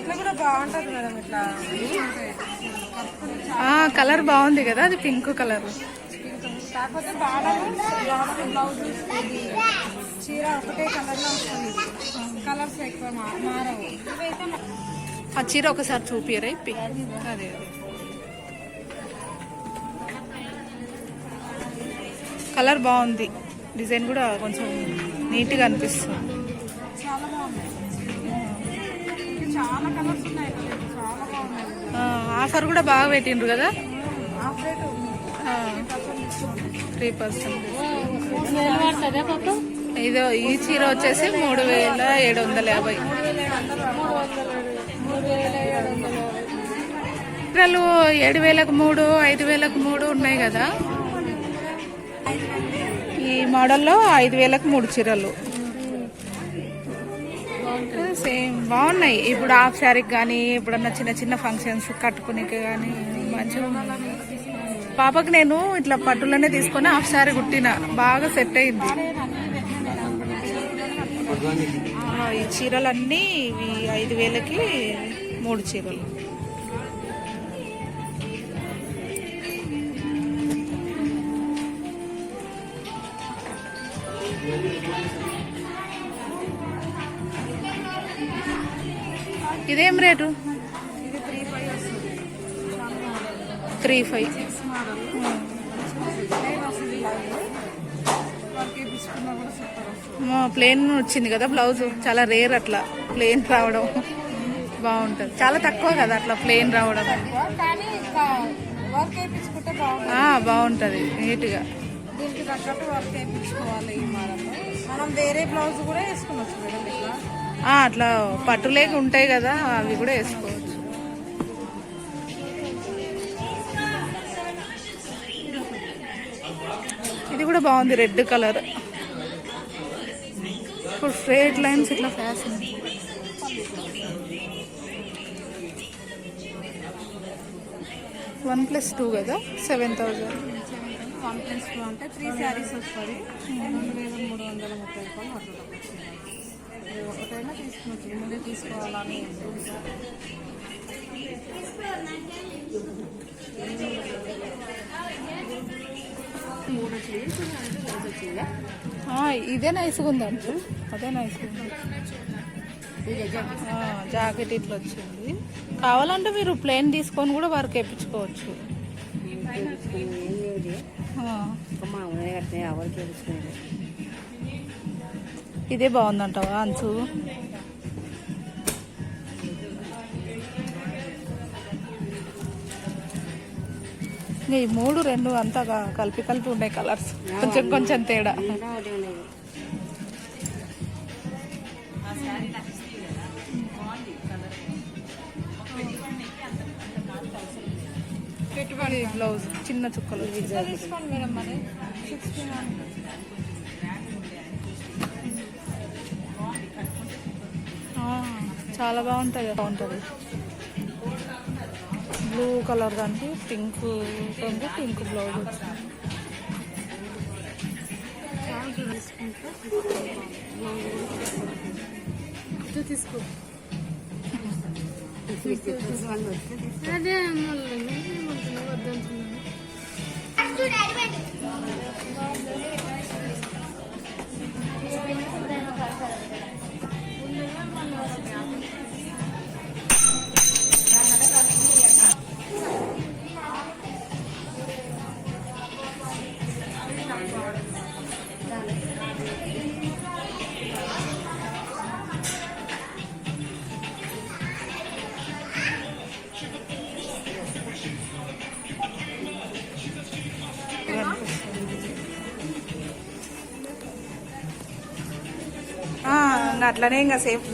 ఇట్లా కూడా బాగుంటది మేడం ఇట్లా. కలర్ బాగుంది కదా అది పింక్ కలర్. కాకపోతే బాగా బ్లౌజ్ ఇది చీర ఒకటే కలర్లో వస్తుంది. కలర్స్ ఎక్కువ మా- మారవు. ఇవైతే మా- ఆ చీర ఒకసారి చూపియరా ఇప్పి. అదే అదే. కలర్ బాగుంది. డిజైన్ కూడా కొంచెం నీట్గా అనిపిస్తుంది. చాలా బాగుంది. ఆఫర్ కూడా బాగా పెట్టిండ్రు కదా? Three percent. ఇదో ఈ చీర వచ్చేసి మూడు వేల ఏడు వందల యాభై. చీరలు ఏడు వేలకు మూడు ఐదు వేలకు మూడు ఉన్నాయి కదా? ఈ మోడల్లో ఐదు వేలకు మూడు చీరలు. సేమ్ బాగున్నాయి. ఇప్పుడు హాఫ్ శారీకి కానీ ఎప్పుడన్నా చిన్న చిన్న ఫంక్షన్స్ కట్టుకునేకి కానీ మంచిగా పాపకు పాపకి నేను ఇట్లా పట్టులోనే తీసుకొని హాఫ్ శారీ కుట్టిన. బాగా సెట్ అయింది. ఈ చీరలన్నీ ఇవి ఐదు వేలకి మూడు చీరలు. Thank you. ఇది వస్తుంది. Three five. ప్లేన్ వచ్చింది కదా బ్లౌజ్ చాలా రేర్ అట్లా. ప్లేన్ రావడం బాగుంటుంది. చాలా తక్కువ కదా అట్లా ప్లేన్ రావడం. బాగుంటుంది. నీట్గా దీనికి తగ్గట్టు వర్క్ వేయించుకోవాలి మోడల్లో మనం వేరే బ్లౌజ్ కూడా వేసుకోవచ్చు మేడం ఇట్లా ఆ, అట్లా పట్టులేక ఉంటాయి కదా అవి కూడా వేసుకోవచ్చు. ఇది కూడా బాగుంది రెడ్ కలర్. ఇప్పుడు స్ట్రేట్ లైన్స్ ఇట్లా ఫ్యాషన్ వన్ ప్లస్ టూ కదా seven thousand one plus two అంటే త్రీ శారీస్ వస్తుంది రెండు వేల మూడు వందల ముప్పై రూపాయలు అట్లా ఒకటైనా తీసుకోవచ్చు ముందే తీసుకోవాలని ఇదే ఉంది అంచు అదే ఆ, జాకెట్ ఇట్లా వచ్చింది. కావాలంటే మీరు ప్లేన్ తీసుకొని కూడా వర్క్ వేయించుకోవచ్చు ఆ, ఇదే బాగుందంటావా అంచు? ఈ మూడు రెండు అంతా కలిపి కలిపి ఉన్నాయి కలర్స్. కొంచెం కొంచెం తేడా. బ్లౌజ్ చిన్న చుక్కలు. తీసుకోండి మేడం మరి. చాలా బాగుంటుంది బాగుంటుంది. బ్లూ కలర్ దానికి పింక్ రంగు పింక్ బ్లౌజ్ వచ్చింది తీసుకో అదే వద్దంటున్నాను అట్లనే ఇంకా సేఫ్.